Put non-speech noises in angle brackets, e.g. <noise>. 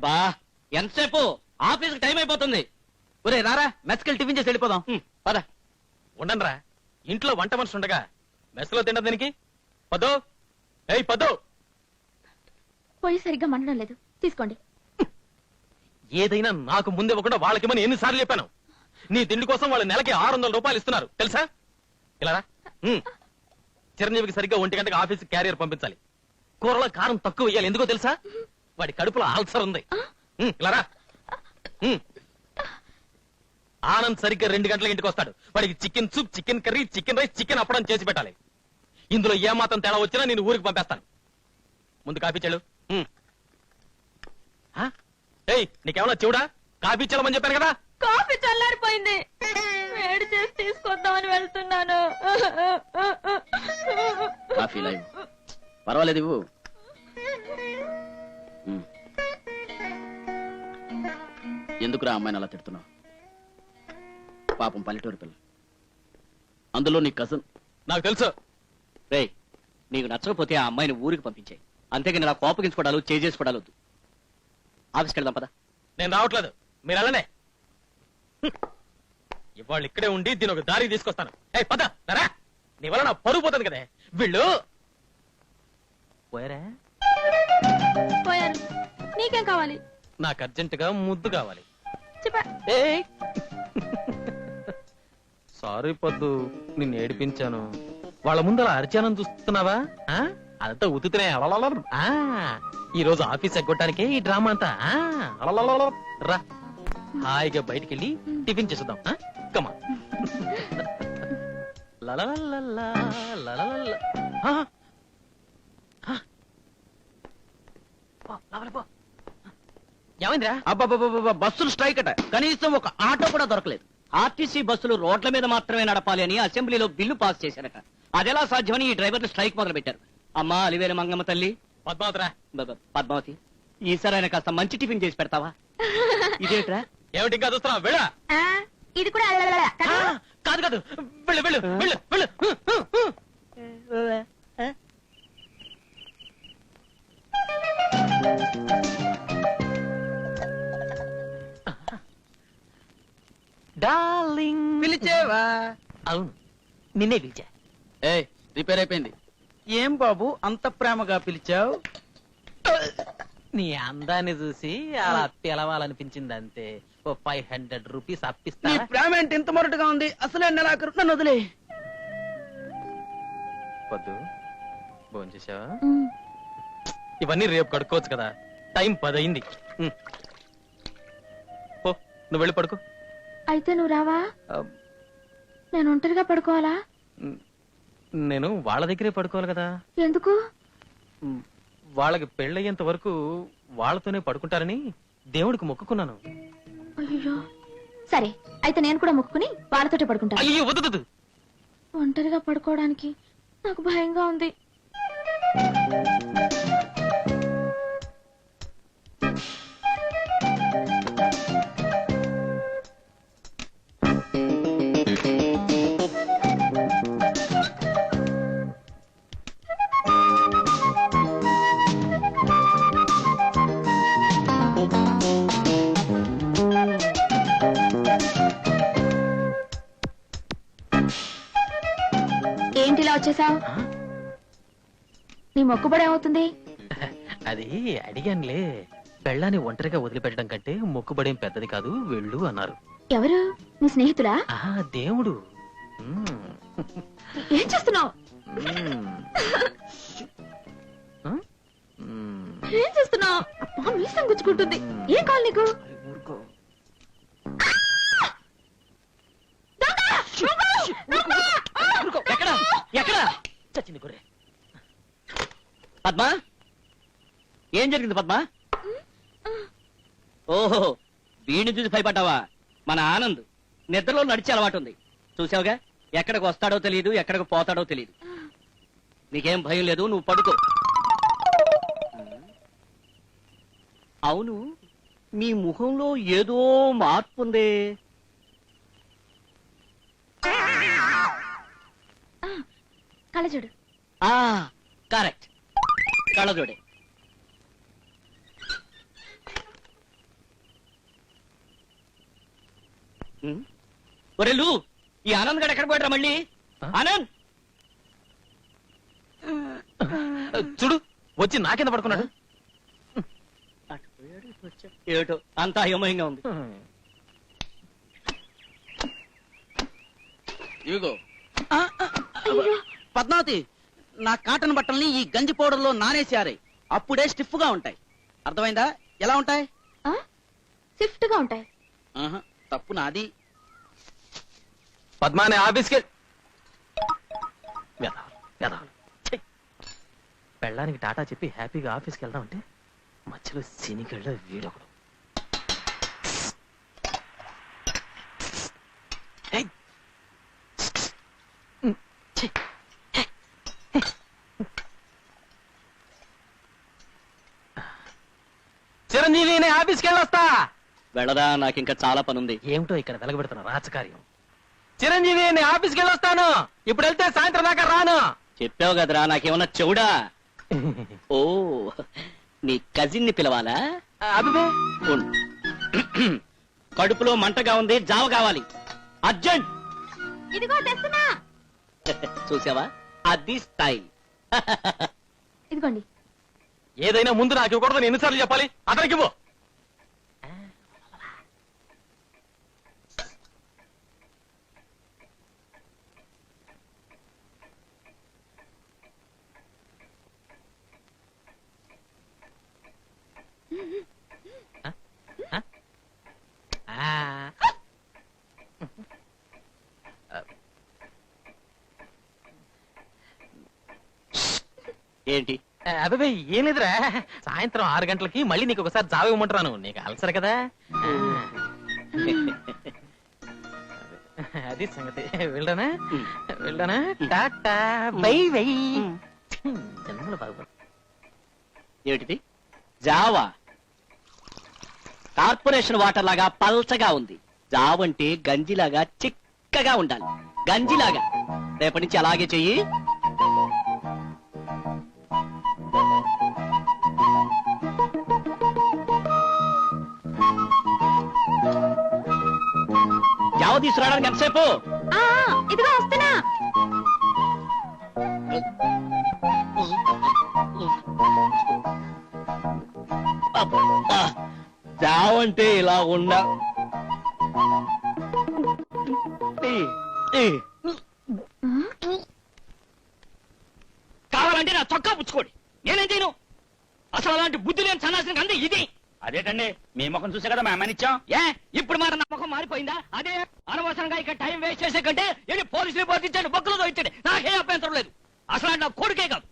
అబ్బా ఎంతసేపు? Office time అయిపోతుంది. ఒరే రారా మెస్కెళ్ళి టిఫిన్ చేసి వెళ్ళిపోదాం. పద. ఉండండిరా ఇంట్లో వంట మనిషి ఉండగా మెస్లో తిండ దీనికి? పదో? ఏయ్ పదో! పొయ్యి సరిగ్గా మండడం లేదు. తీసుకోండి. ఏదైనా నాకు ముందే ఇవ్వకుండా వాళ్ళకిమని ఎన్నిసార్లు చెప్పాను? నీ తిండి కోసం వాళ్ళు నెలకి ఆరు వందల రూపాయలు ఇస్తున్నారు. తెలుసా? ఇలా. చిరంజీవికి సరిగ్గా ఒంటి గంటకి ఆఫీస్ క్యారియర్ పంపించాలి. కూరలో కారం తక్కువ వేయాలి. ఎందుకో తెలుసా? వాడి కడుపులో ఆల్సర్ ఉంది. హ్మ్, ఇలా రా. హ్మ్. ఆనంద్ సరిగ్గా రెండు గంటల ఇంటికి వస్తాడు. వాడికి chicken soup chicken curry chicken rice chicken అప్పడం చేసి పెట్టాలి. ఇందులో ఏ మాత్రం తేడా వచ్చినా నేను ఊరికి పంపేస్తాను. ముందు కాఫీ? ఏయ్ నీకేమన్నా చెవుడా? కాఫీ చెల్లమని చెప్పాను కదా? కాఫీ చల్లారిపోయింది. వేడి చేసి తీసుకొద్దామని వెళ్తున్నాను. కాఫీ లైవ్ పర్వాలేదు. ఎందుకురా అమ్మాయిని అలా తిడుతున్నావు? పాపం పల్లెటూరు పిల్ల. అందులో నీ కజన్ నాకు తెలుసు. రేయ్ నీకు నచ్చకపోతే ఆ అమ్మాయిని ఊరికి పంపించాయి. అంతేగాని ఇలా కోపగించుకోవడాలు చేసుకోవడాలు వద్దు. ఆఫీస్కి వెళ్దాం పద. నేను రావట్లేదు. మీరు హ్మ్. ఇవాళ ఇక్కడే ఉండి దీని ఒక దారికి తీసుకొస్తాను. ఏ పద రా నీ వల్ల నా పరుగు పోతుంది కదే. వీళ్ళు పోయారా? పోయారు నీకేం కావాలి నాకు అర్జెంటుగా ముద్దు కావాలి చెప్పా సారీ పొద్దు నిన్ను ఏడిపించాను వాళ్ళ ముందు అలా అరిచానని చూస్తున్నావా ఆ? అదంతా ఉతుకునే అలలలల. ఆ ఈ రోజు ఆఫీస్ ఎగ్గొట్టడానికే ఈ డ్రామా అంతా ఆ, అలలలల. రా హాయిగా బయటికి వెళ్ళి టిఫిన్ చేసేద్దాం ఆ? కమా <laughs> లలలలల, లలలల. ఆ? ఆ? పో, లోపలికి పో. ఏమైందిరా? బస్సులు స్ట్రైక్ అట. కనీసం ఒక ఆటో కూడా దొరకలేదు. ఆర్టీసీ బస్సులు రోడ్ల మీద మాత్రమే నడపాలి అని అసెంబ్లీలో బిల్లు పాస్ చేశారట. అదెలా సాధ్యమని ఈ డ్రైవర్లు స్ట్రైక్ మొదలు పెట్టారు అమ్మా అలివేల మంగమ్మ తల్లి. పద్మావతిరా. పద్మావతి ఈసారి ఆయన కాస్త మంచి టిఫిన్ చేసి పెడతావా? <laughs> ఇదేంట్రా ఏమిటి ఇంకా చూస్తున్నావు? వెళ్ళా. ఆ, ఇది కూడా కదా? కాదు కాదు. వెళ్ళు వెళ్ళు వెళ్ళు వెళ్ళు. డార్లింగ్. పిలిచేవా? అవును. నిన్నే పిలిచా. ఏ రిపేర్ అయిపోయింది. ఏం బాబు అంత ప్రేమగా పిలిచావు? నీ అందాన్ని చూసి అలా పిలవాలనిపించింది అంతే ఓ ఫైవ్ హండ్రెడ్ రూపీస్ నీ అప్పిస్తా ప్రేమ ఏంటి? ఇంత మొరటుగా ఉంది. అసలే నెలాఖరు. నన్ను వదిలే వద్దు. భోంచేసావా ఇవన్నీ రేపు కడుక్కోవచ్చు కదా. టైం పదయింది. పో నువ్వు వెళ్ళి పడుకో. అయితే నువ్వు రావా? నేను ఒంటరిగా పడుకోవాలా? నేను వాళ్ళ దగ్గరే పడుకోవాలి కదా. ఎందుకు? వాళ్ళకి పెళ్ళయ్యేంత వరకు వాళ్ళతోనే పడుకుంటారని దేవుడికి మొక్కుకున్నాను. అయ్యో సరే అయితే నేను కూడా మొక్కుకుని వాళ్ళతోటే పడుకుంటాను అయ్యో వద్దు. ఒంటరిగా పడుకోవడానికి నాకు భయంగా ఉంది. వచ్చేసావు? నీ మొక్కుబడి ఏమవుతుంది? అది అడిగానులే. పెళ్ళాన్ని ఒంటరిగా వదిలిపెట్టడం కంటే మొక్కుబడేం పెద్దది కాదు వెళ్ళు అన్నారు. ఎవరు? నీ స్నేహితులా ఆ దేవుడు. <laughs> ఏం చేస్తున్నావు. ఆ? ఏం చేస్తున్నావు? అబ్బా మీసం గుచ్చుకుంటుంది. ఏం కావాలి నీకు? పద్మా? ఏం జరిగింది పద్మా? ఓహో వీడిని చూసి భయపడ్డావా? మన ఆనంద్ నిద్రలో నడిచే అలవాటు ఉంది. చూసావుగా? ఎక్కడికి వస్తాడో తెలియదు ఎక్కడికి పోతాడో తెలియదు నీకేం భయం లేదు నువ్వు పడుకో. అవును నీ ముఖంలో ఏదో మార్పు ఉంది. కళ్ళజోడు. ఆ కరెక్ట్. కళ్ళజోడే. ఒరేలు ఈ ఆనంద్ గడు ఎక్కడ పోయాడు మళ్ళీ? ఆనంద్! చూడు వచ్చి నాకింద పడుకున్నాడు. ఏటో అంతా అయోమయంగా ఉంది. పద్మావతి నా కాటన్ బట్టల్ని ఈ గంజి పౌడర్లో అప్పుడే స్టిఫ్గా ఉంటాయి అర్థమైందా ఎలా ఉంటాయి ఆ? స్విఫ్ట్గా ఉంటాయి ఆహా, తప్పు నాది పద్మానే ఆఫీస్కి. ఛీ. పెళ్ళానికి టాటా చెప్పి హ్యాపీగా ఆఫీస్కి వెళ్దామంటే మధ్యలో సినిగళ్ళ వీడొకడు ఏయ్. ఛీ. చిరంజీవి నేను ఆఫీస్కి వెళ్ళొస్తా వెళ్ళదా? నాకు ఇంకా చాలా పని ఉంది ఏమిటో ఇక్కడ వెలగబెడుతున్న రాజకార్యం. చిరంజీవి నేను ఆఫీస్కి వెళ్ళొస్తాను ఇప్పుడు వెళ్తే సాయంత్రం దాకా రాను. చెప్పావు కదరా నాకేమన్నా చెవుడా? <laughs> ఓ నీ కజిన్ని పిలవాలా ఉండు. కడుపులో మంటగా ఉంది జావ కావాలి. అర్జెంట్. ఇదిగో తెస్తున్నా. <laughs> చూసావా? అది స్టైల్. <laughs> ఇదిగోండి. ఏదైనా ముందు నాకు ఇవ్వకూడదు ఎన్నిసార్లు చెప్పాలి? అతనికి ఇవ్వు. ఏంటి? అబ్బాయి ఏం లేదురా. సాయంత్రం ఆరు గంటలకి మళ్ళీ నీకు ఒకసారి జావ ఇవ్వమంటున్నాను. నీకు అలసరు కదా. అది సంగతి. వెళ్ళానా? వెళ్ళానా? టాటా బై బై. జన్మలో బాగుపడు ఏమిటిది? జావా. కార్పొరేషన్ వాటర్ లాగా పల్చగా ఉంది. జావ్ అంటే గంజిలాగా చిక్కగా ఉండాలి. గంజిలాగా. రేపటి నుంచి అలాగే చెయ్యి. తీసుకురావడానికి ఎంతసేపు? ఆ ఇదిగో వస్తున్నా. అబ్బా! అంటే ఇలా ఉండ. ఈ, ఈ. కావాలంటే నా చొక్కా పుచ్చుకోండి. నేనేం చేయను? అసలు అలాంటి బుద్ధి లేని సన్నాసిన అంది ఇది. అదేటండి మీ ముఖం చూసే కదా మా అమ్మనిచ్చాం ఏ ఇప్పుడు మరి నమ్మకం మారిపోయిందా? అదే. అనవసరంగా ఇక్కడ టైం వేస్ట్ చేసే కంటే వెళ్ళి పోలీసులు పోతించండి బొక్కలు ఇచ్చాడు. నాకే అభ్యంతరం లేదు. అసలు నా కొడుకే కాదు.